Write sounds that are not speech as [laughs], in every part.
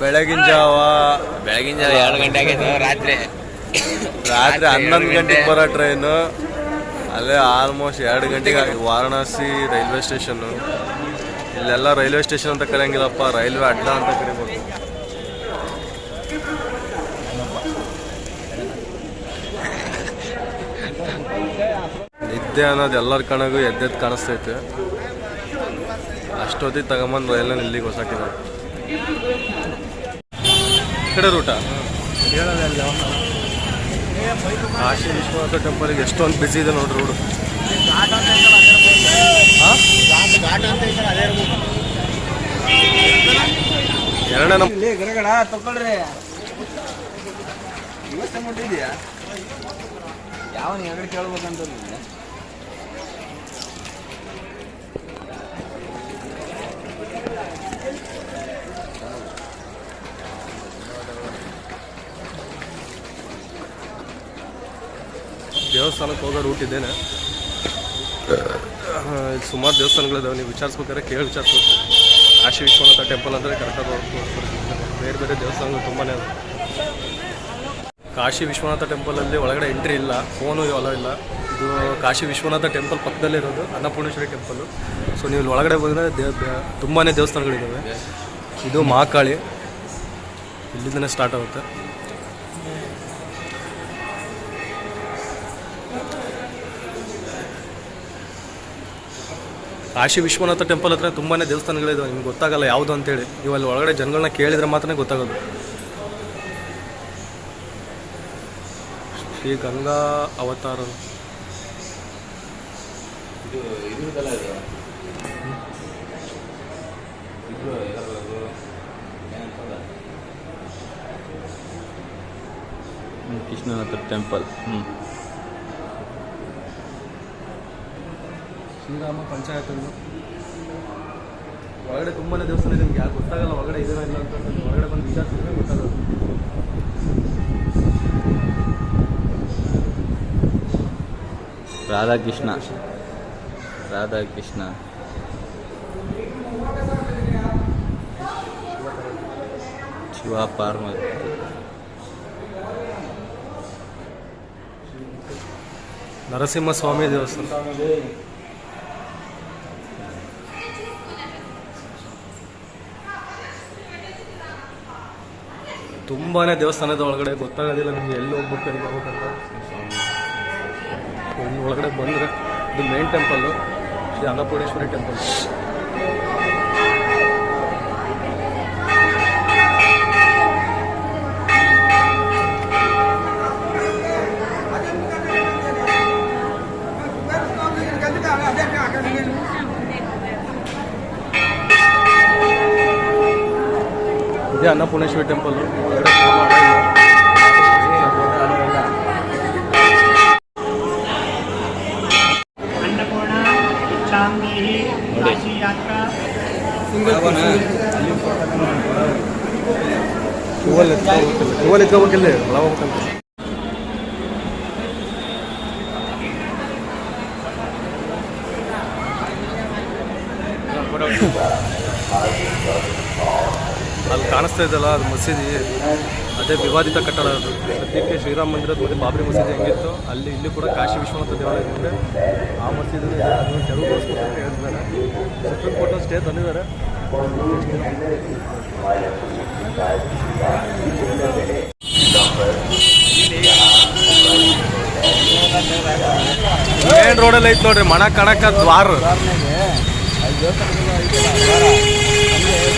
ಬೆಳಗಿನ ಜಾವ. ಬೆಳಗಿನ ಜಾವ ಎರಡು ಗಂಟೆ ಆಗೈತೆ ರಾತ್ರಿ. ರಾತ್ರಿ ಹನ್ನೊಂದು ಗಂಟೆಗೆ ಗಂಟೆ. ಬರೋ ಟ್ರೈನು ಅಲ್ಲೇ ಆಲ್ಮೋಸ್ಟ್ ಎರಡು ಗಂಟೆಗೆ ವಾರಣಾಸಿ ರೈಲ್ವೆ ಸ್ಟೇಷನ್ನು ಇಲ್ಲೆಲ್ಲ ರೈಲ್ವೆ ಸ್ಟೇಷನ್ ಅಂತ ಕರೆಯಂಗಿಲ್ಲಪ್ಪ ರೈಲ್ವೆ ಅಡ್ಡ ಅಂತ ಕರಿಬೋದು. ನಿದ್ದೆ ಅನ್ನೋದು ಎಲ್ಲರ ಕಣಗೂ ಎದ್ದೆದ್ದು ಕಾಣಿಸ್ತೈತೆ. ಅಷ್ಟೊತ್ತಿಗೆ ತಗೊಂಬಂದು ರೈಲ್ನ ಇಲ್ಲಿಗೆ ಹೊಸಾಕಿದ ಈ ಕಡೆ ರೂಟ ಕಾಶಿ ವಿಶ್ವನಾಥ ಟೆಂಪಲ್ಗೆ ಎಷ್ಟೊಂದು ಬಿಸಿ ಇದೆ ನೋಡ್ರಿ ರೋಡು ಎರಡನೇ ನಮ್ಮ ಇಲ್ಲಿ ಗರಗಡ ತಗೊಳ್ರಿ ಇವತ್ತೇ ಮುಟ್ಟಿದ್ಯಾ? ಯಾವ ಎರಡು ಕೇಳ್ಬೇಕಂತ ದೇವಸ್ಥಾನಕ್ಕೆ ಹೋಗೋ ರೂಟ್ ಇದ್ದೇನೆ. ಸುಮಾರು ದೇವಸ್ಥಾನಗಳಿದಾವೆ, ನೀವು ವಿಚಾರಿಸ್ಬೇಕಾದ್ರೆ ಕೇಳಿ ವಿಚಾರಿಸ್ಬೇಕು. ಕಾಶಿ ವಿಶ್ವನಾಥ ಟೆಂಪಲ್ ಅಂದರೆ ಕರೆಕ್ಟಾಗಿ ಬೇರೆ ಬೇರೆ ದೇವಸ್ಥಾನಗಳು ತುಂಬಾ ಇದೆ ಕಾಶಿ ವಿಶ್ವನಾಥ ಟೆಂಪಲಲ್ಲಿ ಒಳಗಡೆ ಎಂಟ್ರಿ ಇಲ್ಲ ಫೋನು ಎಲ್ಲ ಇಲ್ಲ. ಇದು ಕಾಶಿ ವಿಶ್ವನಾಥ ಟೆಂಪಲ್ ಪಕ್ಕದಲ್ಲೇ ಇರೋದು, ಅನ್ನಪೂರ್ಣೇಶ್ವರಿ ಟೆಂಪಲ್ಲು ಸೊ ನೀವು ಇಲ್ಲಿ ಒಳಗಡೆ ಬಂದರೆ ದೇವ ತುಂಬಾ ದೇವಸ್ಥಾನಗಳಿದ್ದಾವೆ ಇದು ಮಹಾಕಾಳಿ. ಇಲ್ಲಿಂದನೇ ಸ್ಟಾರ್ಟ್ ಆಗುತ್ತೆ. ಕಾಶಿ ವಿಶ್ವನಾಥ ಟೆಂಪಲ್ ಹತ್ರ ತುಂಬಾ ದೇವಸ್ಥಾನಗಳಿದಾವೆ ನಿಮ್ಗೆ ಗೊತ್ತಾಗಲ್ಲ ಯಾವುದು ಅಂತೇಳಿ. ನೀವು ಅಲ್ಲಿ ಒಳಗಡೆ ಜನಗಳನ್ನ ಕೇಳಿದ್ರೆ ಮಾತ್ರ ಗೊತ್ತಾಗೋದು. ಶ್ರೀ ಗಂಗಾ ಅವತಾರ. ಕೃಷ್ಣನಾಥ ಟೆಂಪಲ್. ಹ್ಞೂ ಶ್ರೀರಾಮ ಪಂಚಾಯತ್ ಹೊರಗಡೆ ಒಳಗಡೆ ತುಂಬಾ ದೇವಸ್ಥಾನ ನಿಮ್ಗೆ ಯಾರು ಗೊತ್ತಾಗಲ್ಲ ಒಳಗಡೆ ಇದೇನೋ ಇಲ್ಲ ಅಂತ ಹೊರಗಡೆ ಬಂದು ವಿಚಾರಿಸಿದ್ರೆ ಗೊತ್ತಾಗೋದು. ರಾಧಾಕೃಷ್ಣ. ರಾಧಾಕೃಷ್ಣ. ಶಿವ ಪಾರ್ವತಿ ನರಸಿಂಹಸ್ವಾಮಿ ದೇವಸ್ಥಾನ. ತುಂಬಾ ದೇವಸ್ಥಾನದ ಒಳಗಡೆ ಗೊತ್ತಾಗೋದಿಲ್ಲ ನಿಮ್ಗೆ ಎಲ್ಲಿ ಹೋಗ್ಬೇಕು, ಎಲ್ಲಿ ಹೋಗ್ಬೇಕಂತ ಇಲ್ಲಿ ಒಳಗಡೆ ಬಂದರೆ ಇದು main temple Shri Annapoorneshwari temple ಇದೇ ಅನ್ನಪೂರ್ಣೇಶ್ವರಿ ಟೆಂಪಲ್ಲು ಟೂವಲ್ ಎತ್ಕೋಬೇಕಿಲ್ಲ ಟೂವಲ್ ಎತ್ಕೋಬೇಕಿಲ್ಲ ಒಳ ಹೋಗ್ಬೇಕಂತ ಅಲ್ಲಿ ಕಾಣಿಸ್ತಾ ಇದ್ದಲ್ಲ ಅದು ಮಸೀದಿ. ಅದೇ ವಿವಾದಿತ ಕಟ್ಟಡ ಅದು. ಸದ್ಯಕ್ಕೆ ಶ್ರೀರಾಮ ಮಂದಿರ ಮತ್ತೆ ಬಾಬ್ರಿ ಮಸೀದಿ ಹೆಂಗಿತ್ತು, ಅಲ್ಲಿ ಇಲ್ಲಿ ಕೂಡ ಕಾಶಿ ವಿಶ್ವನಾಥ ದೇವಾಲಯ ಇದೆ. ಆ ಮಸೀದಿ ಅದನ್ನು ಹೇಳ್ತಿದ್ದಾರೆ ಸುಪ್ರೀಂ ಕೋರ್ಟ್ ಸ್ಟೇ ತಂದಿದ್ದಾರೆ. ಮೇನ್ ರೋಡಲ್ಲಿ ಐತೆ ನೋಡ್ರಿ ಮಣ ಕಣಕ ದ್ವಾರ.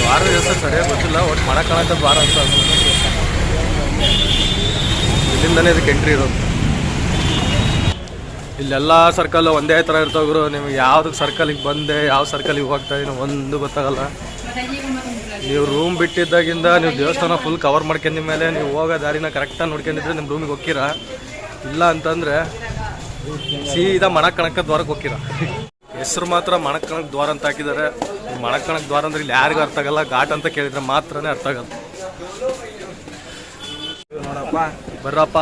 ದ್ವಾರ ಹೆಸರು ಸರಿಯಾಗಿ ಗೊತ್ತಿಲ್ಲ ಒಟ್ಟು ಮಣ ಕಣಕ ದ್ವಾರ ಅಂತ. ಇಲ್ಲಿಂದನೇ ಇದಕ್ಕೆ ಎಂಟ್ರಿ ಇರೋದು. ಇಲ್ಲೆಲ್ಲ ಸರ್ಕಲ್ ಒಂದೇ ಥರ ಇರ್ತಾವ್ರು ನಿಮ್ಗೆ ಯಾವ್ದಕ್ಕೆ ಸರ್ಕಲಿಗೆ ಬಂದೆ, ಯಾವ ಸರ್ಕಲಿಗೆ ಹೋಗ್ತಾ ಇದೀನಿ ಒಂದು ಗೊತ್ತಾಗಲ್ಲ. ನೀವು ರೂಮ್ ಬಿಟ್ಟಿದ್ದಾಗಿಂದ ನೀವು ದೇವಸ್ಥಾನ ಫುಲ್ ಕವರ್ ಮಾಡ್ಕೊಂಡಿದ ಮೇಲೆ, ನೀವು ಹೋಗೋ ದಾರಿನ ಕರೆಕ್ಟಾಗಿ ನೋಡ್ಕೊಂಡಿದ್ರೆ ನಿಮ್ಮ ರೂಮಿಗೆ ಹೋಗ್ತೀರಾ. ಇಲ್ಲ ಅಂತಂದರೆ ಸೀದಾ ಮಣಕಣಕ ದ್ವಾರಕ್ಕೆ ಹೋಗ್ತೀರಾ. ಹೆಸರು ಮಾತ್ರ ಮಣಕಣಕ್ ದ್ವಾರ ಅಂತ ಹಾಕಿದ್ದಾರೆ. ಮಣಕಣಕ್ ದ್ವಾರ ಅಂದ್ರೆ ಇಲ್ಲಿ ಯಾರಿಗೂ ಅರ್ಥ ಆಗಲ್ಲ. ಘಾಟ್ ಅಂತ ಕೇಳಿದ್ರೆ ಮಾತ್ರನೇ ಅರ್ಥ ಆಗಲ್ಲ. ನೋಡಪ್ಪ ಬರ್ರಪ್ಪ.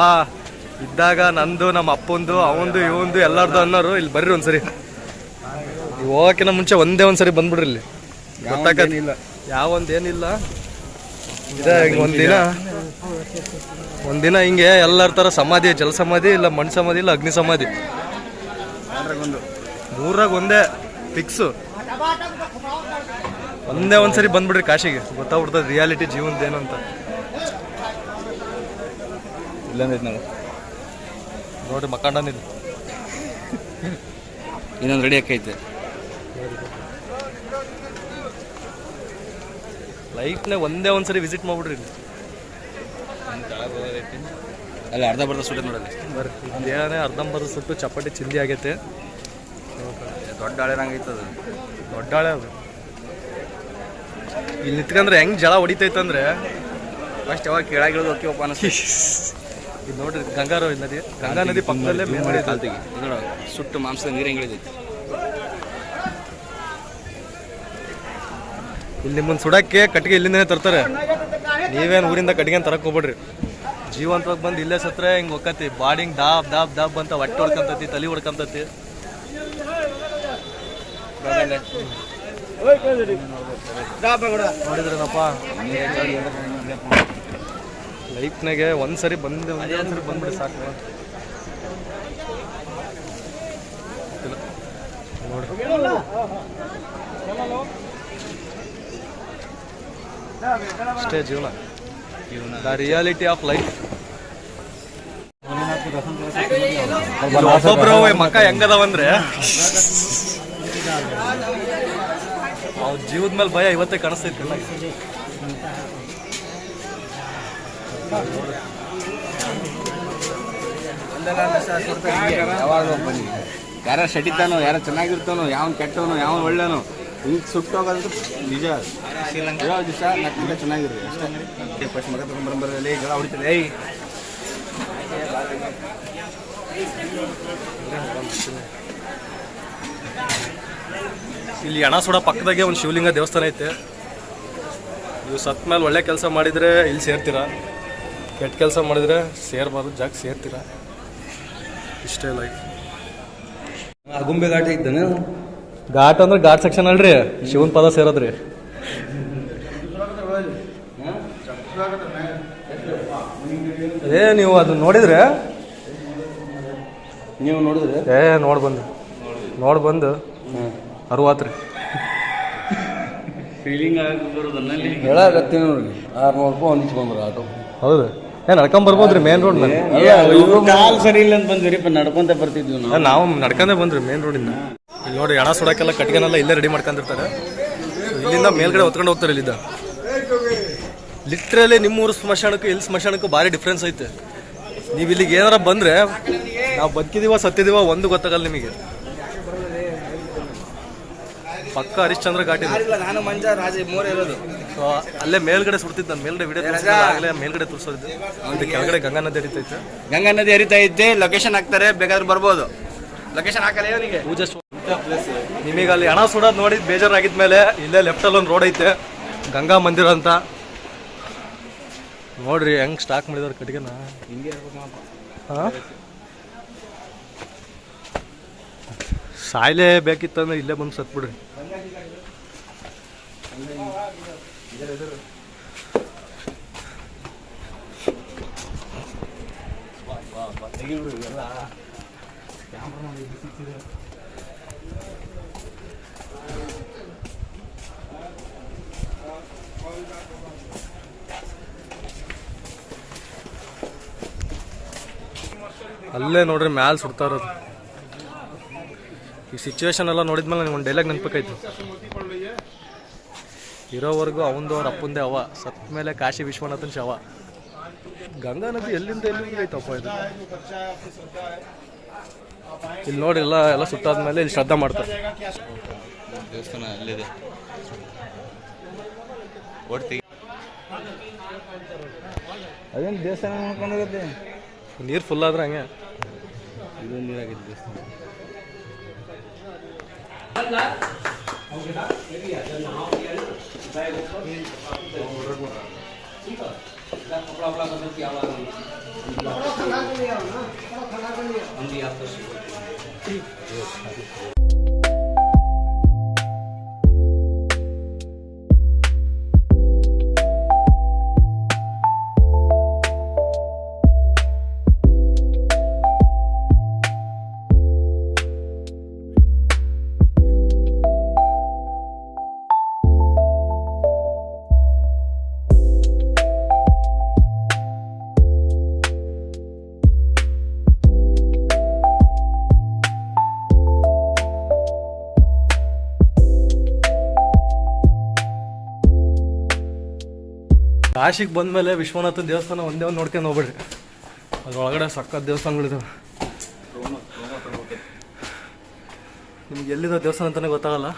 ಇದ್ದಾಗ ನಂದು ನಮ್ಮ ಅಪ್ಪಂದು ಅವಂದು ಇವಂದು ಎಲ್ಲಾರ್ದು ಅನ್ನೋರು ಇಲ್ಲಿ ಬರ್ರಿ ಒಂದ್ಸರಿ. ನೀವು ಹೋಗಕ್ಕಿಂತ ಮುಂಚೆ ಒಂದೇ ಒಂದ್ಸರಿ ಬಂದ್ಬಿಡ್ರಿ ಇಲ್ಲಿ. ಗೊತ್ತಾಗಲ್ಲ ಯಾವ ಒಂದೇನಿಲ್ಲ ಇದೆ ಹಿಂಗೆ ಒಂದಿನ ಒಂದಿನ ಹಿಂಗೆ ಎಲ್ಲರ ಥರ ಸಮಾಧಿ ಜಲ ಸಮಾಧಿ ಇಲ್ಲ ಮಣ್ಣು ಸಮಾಧಿ ಇಲ್ಲ ಅಗ್ನಿ ಸಮಾಧಿ. ಮೂರಾಗ ಒಂದೇ ಫಿಕ್ಸು ಒಂದೇ ಒಂದ್ಸರಿ ಬಂದ್ಬಿಡ್ರಿ ಕಾಶಿಗೆ. ಗೊತ್ತಾಗ್ಬಿಡ್ತದೆ ರಿಯಾಲಿಟಿ ಜೀವನದ ಏನು ಅಂತ. ಇಲ್ಲಂದೈತೆ ನೋಡಿ ನೋಡ್ರಿ ಮಕ್ಕಂಡನಿಲ್ಲ ಇನ್ನೊಂದು ರೆಡಿ ಆಕೈತೆ ಲೈಫ್ನಾಗ ಒಂದೇ ಒಂದ್ಸರಿ ವಿಸಿಟ್ ಮಾಡ್ಬಿಡ್ರಿ ಇಲ್ಲಿ. ಅಲ್ಲಿ ಅರ್ಧ ಬರ್ಧ ಸುಟ್ಟ ನೋಡಲ್ಲಿ ಬರ್ರಿ ಇದೇನೇ ಅರ್ಧಂಬರ್ಧ ಸುಟ್ಟು ಚಪಾಟಿ ಚಿಂದಿ ಆಗೈತೆ. ದೊಡ್ಡ ಹಳೆರಂಗೈತದ ದೊಡ್ಡ ಹಳೆ ಅದು. ಇಲ್ಲಿ ನಿತ್ಕಂದ್ರೆ ಹೆಂಗ್ ಜಳ ಹೊಡಿತೈತಂದ್ರೆ ಫಸ್ಟ್ ಯಾವಾಗ ಕೇಳಾಗಿಳ್ದು ಹೋಕಿವಪ್ಪ ಅನಿಸ್ತು [laughs] ಇದು ನೋಡ್ರಿ ಗಂಗಾರ ನದಿ ಗಂಗಾ ನದಿ ಪಕ್ಕದಲ್ಲೇ ಮೇಲ್ಗಡೆ ಇದೆ. ಕಾಲ್ತಿಗೆ ನೋಡ ಸುಟ್ಟು ಮಾಂಸದ ನೀರು ಇಲ್ಲಿ ಮುಂದೆ ಸುಡಕ್ಕೆ ಕಟ್ಟಿಗೆ ಇಲ್ಲಿಂದನೇ ತರ್ತಾರೆ. ನೀವೇನು ಊರಿಂದ ಕಟ್ಟಿಗೆ ತರಕ್ ಹೋಗ್ಬೇಡ್ರಿ. ಜೀವಂತವಾಗಿ ಬಂದು ಇಲ್ಲೇ ಸತ್ರ ಹಿಂಗೆ ಒಕ್ಕತಿ. ಬಾಡಿ ಹಿಂಗೆ ದಾಬ್ ದಾಬ್ ದಾಬ್ ಅಂತ ಹೊಟ್ಟೆ ಹೊಡ್ಕಂತತಿ ತಲೆ ಹೊಡ್ಕಂತತಿ. ನೋಡಿದ್ರೇನಪ್ಪ? ಲೈಫ್ನಾಗೆ ಒಂದ್ಸರಿ ಬಂದು ಒಂದೇ ಒಂದ್ಸರಿ ಬಂದ್ಬಿಡಿ ಸಾಕು. ಅಷ್ಟೇ ಜೀವನ. ದ ರಿಯಾಲಿಟಿ ಆಫ್ ಲೈಫ್ ಒಬ್ಬೊಬ್ರು ಮಕ್ಕ ಹೆಂಗದವಂದ್ರೆ ಅವ್ರ ಜೀವದ ಮೇಲೆ ಭಯ ಇವತ್ತೇ ಕಾಣಿಸ್ತೈತಿ. ಯಾವಾಗ ಬನ್ನಿ ಯಾರ ಶಟಿತಾನೋ ಯಾರ ಚೆನ್ನಾಗಿರ್ತಾನೋ ಯಾವನ್ ಕೆಟ್ಟವನು, ಯಾವನ್ ಒಳ್ಳೆನೋ ಈಗ ಸುಟ್ಟೋಗೋದು ನಿಜ. ಹೇಳೋ ದಿವಸ ನಾಲ್ಕು ಚೆನ್ನಾಗಿರ್ರಿ ಅಷ್ಟೇ. ಹೊಡಿತದೆ. ಇಲ್ಲಿ ಹಣ ಸುಡ ಪಕ್ಕದಾಗೆ ಒಂದು ಶಿವಲಿಂಗ ದೇವಸ್ಥಾನ ಐತೆ. ನೀವು ಸತ್ ಮೇಲೆ ಒಳ್ಳೆ ಕೆಲಸ ಮಾಡಿದರೆ ಇಲ್ಲಿ ಸೇರ್ತೀರಾ? ಕೆಟ್ಟ ಕೆಲಸ ಮಾಡಿದ್ರೆ ಸೇರ್ಬಾರ್ದು ಜಾಗ ಸೇರ್ತೀರ. ಇಷ್ಟೇ ಲೈಫ್ ಅಗುಂಬೆ ಘಾಟ ಇದ್ದಾನೆ? ಘಾಟ್ ಅಂದ್ರೆ ಘಾಟ್ ಸೆಕ್ಷನ್ ಅಲ್ರಿ. ಶಿವನ್ ಪದ ಸೇರೋದ್ರಿ. ಏ ನೀವು ಅದನ್ನ ನೋಡಿದ್ರೆ? ನೀವು ನೋಡಿದ್ರೆ? ಏ ನೋಡ್ ಬಂದು. ನೋಡ್ ಬಂದು. ಅರುವತ್ರಿ ಫೀಲಿಂಗ್ ಆಗಿ ಹೇಳಕತ್ತೀನಿ ನೋಡ್ರಿ. ಆರ್ನೂರು ರೂಪಾಯಿ ಬಂದ್ರೆ ಆಟೋ. ಹೌದು. ಏ ನಡ್ಕೊಂಡ್ ಬರ್ಬೋದ್ರಿ ಮೇನ್ ರೋಡ್ ಮೇಲೆ ಕಾಲ್ ಸರಿ ಇಲ್ಲ ಅಂತ ಬಂದ್ರಿಪ್ಪ ನಡ್ಕೊಂತ ಬರ್ತಿದ್ವಿ ನಾವು. ನಾವು ನಡ್ಕೊಂಡೇ ಬಂದ್ರಿ ಮೇನ್ ರೋಡಿಂದ ಇಲ್ಲಿ ನೋಡಿ ಹಣ ಸುಡಕ್ಕೆಲ್ಲ ಕಟ್ಗೆನೆಲ್ಲ ಇಲ್ಲೇ ರೆಡಿ ಮಾಡ್ಕೊಂಡಿರ್ತಾರೆ. ಇಲ್ಲಿಂದ ಮೇಲ್ಗಡೆ ಹೊತ್ಕೊಂಡು ಹೋಗ್ತಾರೆ ಇಲ್ಲಿಂದ. ಲಿಟ್ರಲಿ ನಿಮ್ಮೂರು ಸ್ಮಶಾನಕ್ಕೂ ಇಲ್ಲಿ ಸ್ಮಶಾನಕ್ಕೂ ಭಾರಿ ಡಿಫ್ರೆನ್ಸ್ ಐತೆ. ನೀವು ಇಲ್ಲಿಗೆ ಏನಾರ ಬಂದ್ರೆ ನಾವು ಬದುಕಿದೀವ ಸತ್ತಿದೀವ ಒಂದು ಗೊತ್ತಾಗಲ್ಲ ನಿಮಗೆ. ಪಕ್ಕ ಹರಿಶ್ಚಂದ್ರ ಘಾಟಿ ನಾನು ಮಂಜ ರಾಜ ಮೂರೇ ಇರೋದು. ಸೊ ಅಲ್ಲೇ ಮೇಲ್ಗಡೆ ಸುಡ್ತಿದ್ದ ನಾನು ಮೇಲ್ಗಡೆ ವಿಡಿಯೋ ಆಗಲೇ ಮೇಲ್ಗಡೆ ತೋರಿಸೋದು ಇದು ಕೆಳಗಡೆ ಗಂಗಾ ನದಿ ಹರಿತೈತೆ ಗಂಗಾ ನದಿ ಹರಿತಾ ಇದ್ದೆ ಲೊಕೇಶನ್ ಹಾಕ್ತಾರೆ ಬೇಕಾದ್ರೆ ಬರ್ಬೋದು. ಲೊಕೇಶನ್ ಹಾಕಲ್ಲ ಇವನಿಗೆ. ಪೂಜೆ ನಿಮಗೆ ಅಲ್ಲಿ ಹಣ ಸುಡೋದು ನೋಡಿದ್ ಬೇಜಾರಾಗಿದ್ಮೇಲೆ ಇಲ್ಲೇ ಲೆಫ್ಟಲ್ಲಿ ಒಂದು ರೋಡ್ ಐತೆ. ಗಂಗಾ ಮಂದಿರ ಅಂತ. ನೋಡ್ರಿ ಹೆಂಗ್ ಸ್ಟಾಕ್ ಮಾಡಿದಾರೆ ಕಟ್ಟಿಗೆನ. ಹಾ? ಸಾಯ್ಲೇ ಬೇಕಿತ್ತಂದ್ರೆ ಇಲ್ಲೇ ಬಂದು ಸತ್ಬಿಡ್ರಿ. ಅಲ್ಲೇ ನೋಡ್ರಿ ಮ್ಯಾಲ್ ಸುಡ್ತಾ ಇರೋದು. ಈ ಸಿಚುವೇಶನ್ ಎಲ್ಲ ನೋಡಿದ್ಮೇಲೆ ನನಗೆ ಒಂದು ಡೈಲಾಗ್ ನೆನಪಕ್ಕೈತು ಇರೋವರೆಗೂ ಅವಂದು ಅವ್ರ ಅಪ್ಪಂದೇ ಅವ. ಸತ್ ಮೇಲೆ ಕಾಶಿ ವಿಶ್ವನಾಥನ ಶವ. ಗಂಗಾ ನದಿ ಎಲ್ಲಿಂದ ಎಲ್ಲಿಂದ ಐತಪ್ಪ ಇದು? ಇಲ್ಲಿ ನೋಡಿ ಎಲ್ಲ ಎಲ್ಲ ಸುತ್ತಾದ್ಮೇಲೆ ಇಲ್ಲಿ ಶ್ರದ್ಧಾ ಮಾಡ್ತಾರೆ. ದೇವಸ್ಥಾನ ಅಲ್ಲಿದೆ. ಅದೇನು ದೇವಸ್ಥಾನ ನೋಡ್ಕೊಂಡಿರುತ್ತೆ ನೀರು ಫುಲ್ ಆದ್ರೆ ಹಂಗೆ. ಇದು ನೀರಾಗಿದೆ ದೇವಸ್ಥಾನ. ಅಲ್ಲ કપડા વપડા તો નથી આવવાના ઠંડી આપતો ಕಾಶಿಗೆ ಬಂದಮೇಲೆ ವಿಶ್ವನಾಥನ ದೇವಸ್ಥಾನ ಒಂದೇ ಒಂದು ನೋಡ್ಕೊಂಡು ಹೋಗ್ಬೇಡ್ರಿ. ಅದ್ರೊಳಗಡೆ ಸಕ್ಕತ್ ದೇವಸ್ಥಾನಗಳಿದಾವೆ. ನಿಮ್ಗೆ ಎಲ್ಲಿದೆ ದೇವಸ್ಥಾನ ಅಂತಲೇ ಗೊತ್ತಾಗಲ್ಲ.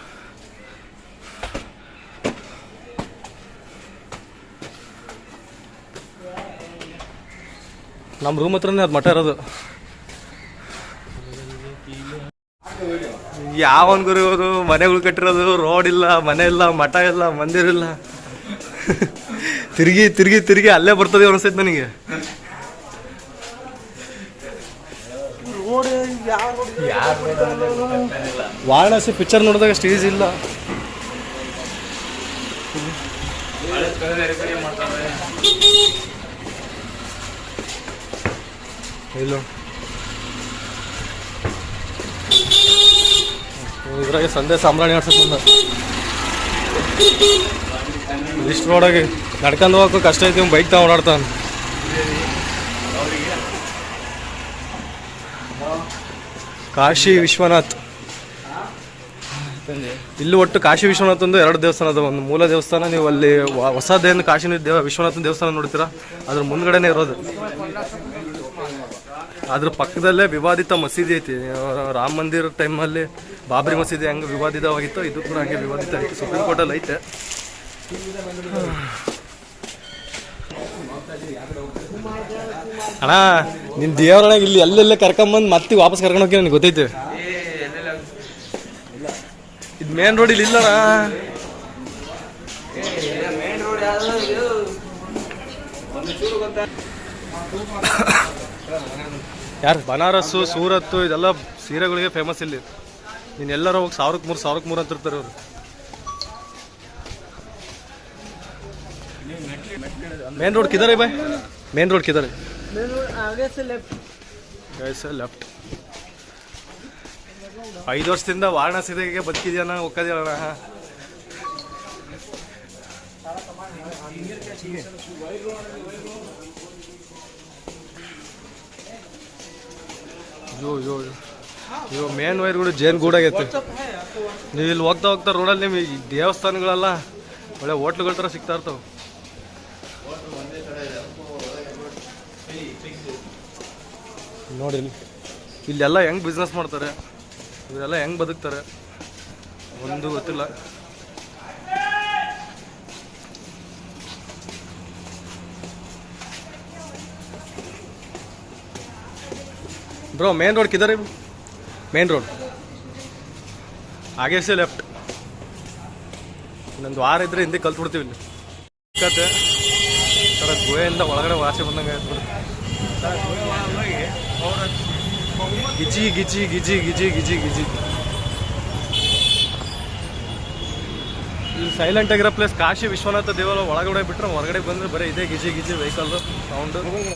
ನಮ್ಮ ರೂಮ್ ಹತ್ರನೇ ಅದು ಮಠ ಇರೋದು. ಯಾವನ್ ಗುರು ಇವರು ಮನೆಗಳು ಕಟ್ಟಿರೋದು? ರೋಡ್ ಇಲ್ಲ, ಮನೆ ಇಲ್ಲ, ಮಠ ಇಲ್ಲ, ಮಂದಿರ ಇಲ್ಲ. ತಿರುಗಿ ತಿರುಗಿ ತಿರುಗಿ ಅಲ್ಲೇ ಬರ್ತದೆ ಅನಿಸ್ತೈತೆ ನನಗೆ. ವಾರಣಾಸಿ ಪಿಕ್ಚರ್ ನೋಡಿದಾಗ ಸ್ಟೇಜ್ ಇಲ್ಲ. ಇಲ್ಲ. ಇದ್ರಾಗೆ ಸಂದೇಶ ಸಾಂಬ್ರಾಣಿ ಆಡ್ಸಕ್ಕೆ ಬಂದ. ಇಷ್ಟು ರೋಡಾಗೆ ನಡ್ಕೊಂಡು ಹೋಗಕ್ಕೂ ಕಷ್ಟ ಐತಿ ಬೈಕ್ ತಗೊಂಡು ಓಡಾಡ್ತಾನೆ. ಕಾಶಿ ವಿಶ್ವನಾಥ್. ಇಲ್ಲಿ ಒಟ್ಟು ಕಾಶಿ ವಿಶ್ವನಾಥ್ ಒಂದು ಎರಡು ದೇವಸ್ಥಾನ ಅದು ಒಂದು ಮೂಲ ದೇವಸ್ಥಾನ, ನೀವು ಅಲ್ಲಿ ಹೊಸದೇನು ಕಾಶಿ ದೇವ ವಿಶ್ವನಾಥನ ದೇವಸ್ಥಾನ ನೋಡ್ತೀರಾ? ಅದ್ರ ಮುಂದ್ಗಡೆನೆ ಇರೋದು. ಅದ್ರ ಪಕ್ಕದಲ್ಲೇ ವಿವಾದಿತ ಮಸೀದಿ ಐತಿ. ರಾಮ ಮಂದಿರ ಟೈಮಲ್ಲಿ ಬಾಬ್ರಿ ಮಸೀದಿ ಹೆಂಗೆ ವಿವಾದಿತವಾಗಿತ್ತು. ಇದು ಕೂಡ ಹಂಗೆ ವಿವಾದಿತ ಐತಿ ಸುಪ್ರೀಂ ಕೋರ್ಟಲ್ಲಿ ಐತೆ. ಅಣ್ಣ, ನಿನ್ ದೇವ್ರಣ್ಣ ಇಲ್ಲಿ ಎಲ್ಲೆಲ್ಲ ಕರ್ಕೊಂಬಂದು ಮತ್ತೆ ವಾಪಸ್ ಕರ್ಕೊಂಡು ಹೋಗಿ ನನಗೆ ಗೊತ್ತೈತೆ. ಇದು ಮೇನ್ ರೋಡ್ ಇಲ್ಲಿ ಇಲ್ಲಣ್ಣ. ಯಾರು? ಬನಾರಸ್ಸು ಸೂರತ್ತು, ಇದೆಲ್ಲ ಸೀರೆಗಳಿಗೆ ಫೇಮಸ್ ಇಲ್ಲಿ. ನೀನು ಎಲ್ಲರೂ ಹೋಗಿ ಸಾವಿರಕ್ಕೆ ಮೂರು ಸಾವಿರಕ್ಕೆ ಮೂರು ಅಂತ रोड किधर ಮೇನ್ ರೋಡ್ ಕಿದಾರೆ आगे ಮೇನ್ ರೋಡ್ ಕಿದಾರೆ ಲೆಫ್ಟ್ ಐದು ವರ್ಷದಿಂದ ವಾರಣಾಸಿಗೆ ಬದುಕಿದ್ಯಾನ ಒಕ್ಕದ್ಯಾನ ಅಯ್ಯೋ ಅಯ್ಯೋ ಅಯ್ಯೋ. ಮೇನ್ ವೈರ್ಗಳು ಜೇನ್ ಗೂಡಾಗೈತೆ ನೀವು ಇಲ್ಲಿ ಹೋಗ್ತಾ ಹೋಗ್ತಾ ರೋಡಲ್ಲಿ ನಿಮಗೆ ದೇವಸ್ಥಾನಗಳೆಲ್ಲ ಒಳ್ಳೆ ಹೋಟ್ಲುಗಳ ಥರ ಸಿಗ್ತಾ ಇರ್ತಾವೆ. ನೋಡಿ ಇಲ್ಲಿ. ಇಲ್ಲೆಲ್ಲ ಹೆಂಗ್ ಬಿಸ್ನೆಸ್ ಮಾಡ್ತಾರೆ? ಇವರೆಲ್ಲ ಹೆಂಗ್ ಬದುಕ್ತಾರೆ? ಒಂದು ಗೊತ್ತಿಲ್ಲ. ಬ್ರೋ ಮೇನ್ ರೋಡ್ ಕಿದಾರೆ ಮೇನ್ ರೋಡ್ ಹಾಗೆ ಸೇ ಲೆಫ್ಟ್ ಇನ್ನೊಂದು ವಾರ ಇದ್ರೆ ಹಿಂದೆ ಕಲ್ತ್ಬಿಡ್ತೀವಿ ಇಲ್ಲಿ. ಕತೆ. ಗುಹೆಯಿಂದ ಒಳಗಡೆ ವಾಸಿ ಬಂದಂಗೆ ಆಯ್ತು. ಗಿಜಿ ಗಿಜಿ ಗಿಜಿ ಗಿಜಿ ಗಿಜಿ ಗಿಜಿ. ಇಲ್ಲಿ ಸೈಲೆಂಟ್ ಆಗಿರೋ ಪ್ಲೇಸ್ ಕಾಶಿ ವಿಶ್ವನಾಥ ದೇವಾಲಯ ಒಳಗಡೆ ಬಿಟ್ರೆ ಹೊರಗಡೆ ಬಂದ್ರೆ ಬರೀ ಇದೆ ಗಿಜಿ ಗಿಜಿ ವೆಹಿಕಲ್ ಸೌಂಡ್